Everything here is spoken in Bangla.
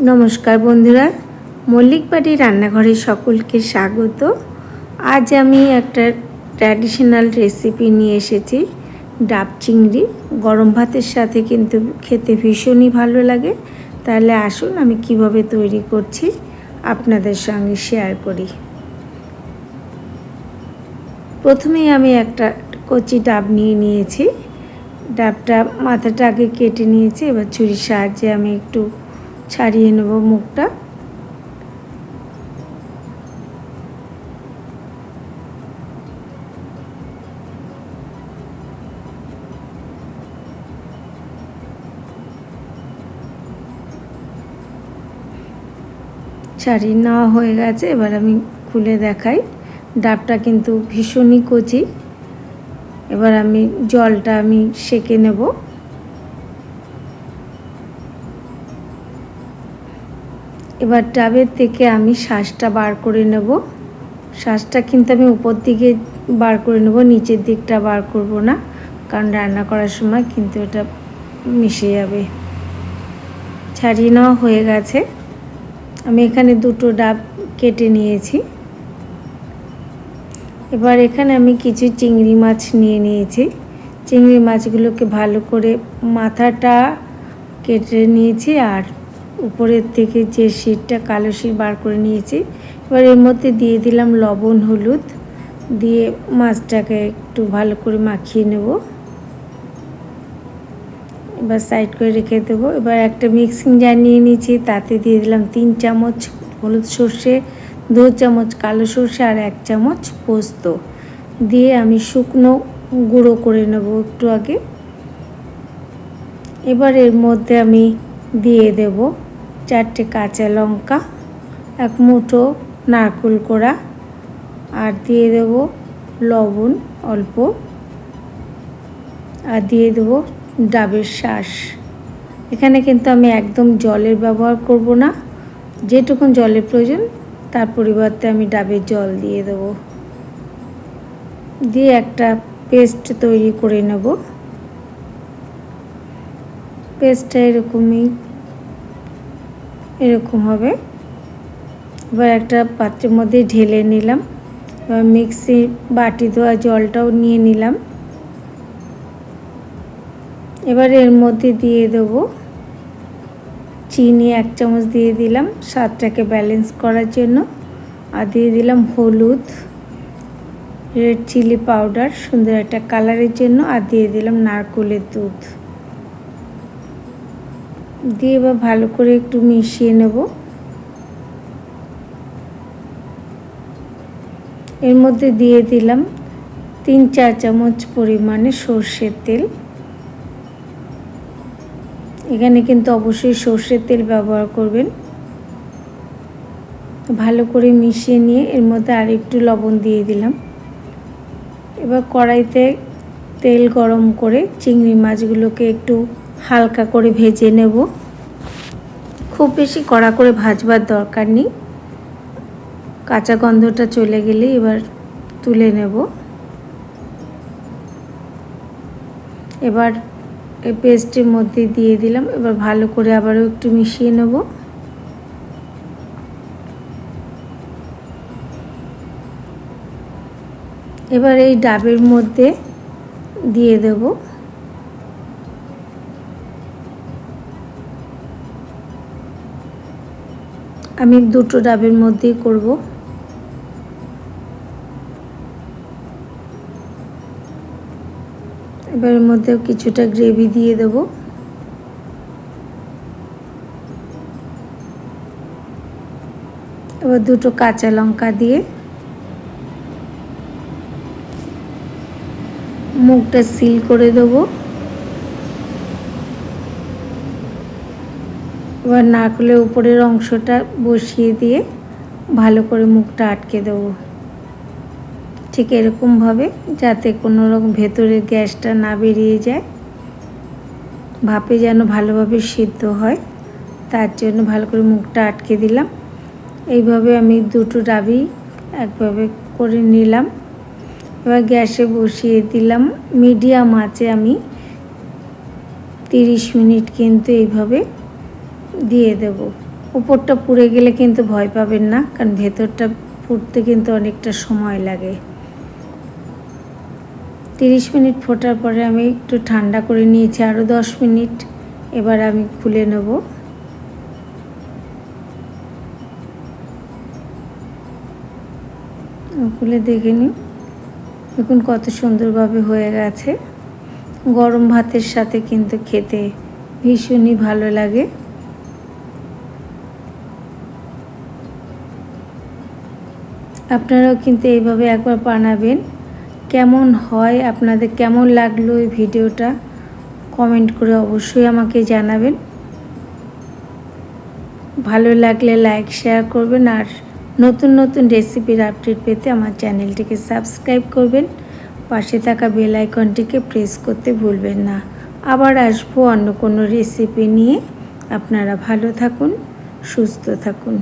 নমস্কার বন্ধুরা, মল্লিক বাড়ির রান্নাঘরে সকলকে স্বাগত। আজ আমি একটা ট্র্যাডিশনাল রেসিপি নিয়ে এসেছি, ডাব চিংড়ি। গরম ভাতের সাথে কিন্তু খেতে ভীষণই ভালো লাগে। তাহলে আসুন আমি কীভাবে তৈরি করছি আপনাদের সঙ্গে শেয়ার করি। প্রথমেই আমি একটা কচি ডাব নিয়ে নিয়েছি। ডাবটা মাথাটা আগে কেটে নিয়েছি, এবার ছুরির সাহায্যে আমি একটু ছাড়িয়ে নেব মুখটা। ছাড়িয়ে নেওয়া হয়ে গেছে, এবার আমি খুলে দেখাই। ডাবটা কিন্তু ভীষণই কচি। এবার আমি জলটা আমি সেকে নেব। এবার ডাবের থেকে আমি শ্বাসটা বার করে নেব। শ্বাসটা কিন্তু আমি উপর দিকে বার করে নেব, নিচের দিকটা বার করব না, কারণ রান্না করার সময় কিন্তু এটা মিশে যাবে। ছাড়িয়ে নেওয়া হয়ে গেছে। আমি এখানে দুটো ডাব কেটে নিয়েছি। এবার এখানে আমি কিছু চিংড়ি মাছ নিয়ে নিয়েছি। চিংড়ি মাছগুলোকে ভালো করে মাথাটা কেটে নিয়েছি আর উপরের থেকে যে শিটটা, কালো শিট বার করে নিয়েছি। এবার এর মধ্যে দিয়ে দিলাম লবণ, হলুদ। দিয়ে মাছটাকে একটু ভালো করে মাখিয়ে নেব। এবার সাইড করে রেখে দেবো। এবার একটা মিক্সিং জার নিয়ে নিয়েছি, তাতে দিয়ে দিলাম তিন চামচ হলুদ সর্ষে, দু চামচ কালো সর্ষে আর এক চামচ পোস্ত। দিয়ে আমি শুকনো গুঁড়ো করে নেব একটু আগে। এবার এর মধ্যে আমি দিয়ে দেব চারটে কাঁচা লঙ্কা, এক মুঠো নারকুল কোড়া আর দিয়ে দেব লবণ অল্প আর দিয়ে দেব ডাবের শ্বাস এখানে কিন্তু আমি একদম জলের ব্যবহার করব না, যেটুকুন জলের প্রয়োজন তার পরিবর্তে আমি ডাবের জল দিয়ে দেবো। দিয়ে একটা পেস্ট তৈরি করে নেব। পেস্টটা এরকমই এরকম হবে। এবার একটা পাত্রের মধ্যে ঢেলে নিলাম। এবার মিক্সি বাটি ধোয়া জলটাও নিয়ে নিলাম। এবার এর মধ্যে দিয়ে দেবো চিনি এক চামচ দিয়ে দিলাম স্বাদটাকে ব্যালেন্স করার জন্য। আর দিয়ে দিলাম হলুদ রেড চিলি পাউডার সুন্দর একটা কালারের জন্য। আর দিয়ে দিলাম নারকোলের দুধ। দিয়ে এবার ভালো করে একটু মিশিয়ে নেব। এর মধ্যে দিয়ে দিলাম তিন চার চামচ পরিমাণে সর্ষের তেল। এখানে কিন্তু অবশ্যই সর্ষের তেল ব্যবহার করবেন। ভালো করে মিশিয়ে নিয়ে এর মধ্যে আর একটু লবণ দিয়ে দিলাম। এবার কড়াইতে তেল গরম করে চিংড়ি মাছগুলোকে একটু হালকা করে ভেজে নেব। খুব বেশি কড়া করে ভাজবার দরকার নেই। কাঁচা গন্ধটা চলে গেলে এবার তুলে নেব। এবার এই পেস্টের মধ্যে দিয়ে দিলাম। এবার ভালো করে আবারও একটু মিশিয়ে নেব। এবার এই ডাবের মধ্যে দিয়ে দেব। আমি দুটো ডাবের মধ্যেই করব। এবার মধ্যে কিছুটা গ্রেভি দিয়ে দেব। এবার দুটো কাঁচা লঙ্কা দিয়ে মুখটা সিল করে দেবো। এবার নারকেলের উপরের অংশটা বসিয়ে দিয়ে ভালো করে মুখটা আটকে দেবো। ঠিক এরকমভাবে যাতে কোনো রকম ভেতরের গ্যাসটা না বেরিয়ে যায়। ভাপে যেন ভালোভাবে সিদ্ধ হয়, তার জন্য ভালো করে মুখটা আটকে দিলাম। এইভাবে আমি দুটো ডাবি একভাবে করে নিলাম। এবার গ্যাসে বসিয়ে দিলাম। মিডিয়াম আঁচে আমি তিরিশ মিনিট কিন্তু এইভাবে দিয়ে দেব। উপরটা পুড়ে গেলে কিন্তু ভয় পাবেন না, কারণ ভেতরটা ফুটতে কিন্তু অনেকটা সময় লাগে। তিরিশ মিনিট ফোটার পরে আমি একটু ঠান্ডা করে নিয়েছি আরও দশ মিনিট। এবার আমি খুলে নেব। খুলে দেখে নিই। দেখুন কত সুন্দরভাবে হয়ে গেছে। গরম ভাতের সাথে কিন্তু খেতে ভীষণই ভালো লাগে। আপনারাও কিন্তু এইভাবে একবার বানাবেন। কেমন হয়, আপনাদের কেমন লাগল এই ভিডিওটা? কমেন্ট করে অবশ্যই আমাকে জানাবেন। ভালো লাগলে লাইক, শেয়ার করবেন আর নতুন নতুন রেসিপির আপডেট পেতে আমার চ্যানেলটিকে সাবস্ক্রাইব করবেন। পাশে থাকা বেল আইকনটিকে প্রেস করতে ভুলবেন না। আবার আসব অন্য কোনো রেসিপি নিয়ে। আপনারা ভালো থাকুন, সুস্থ থাকুন।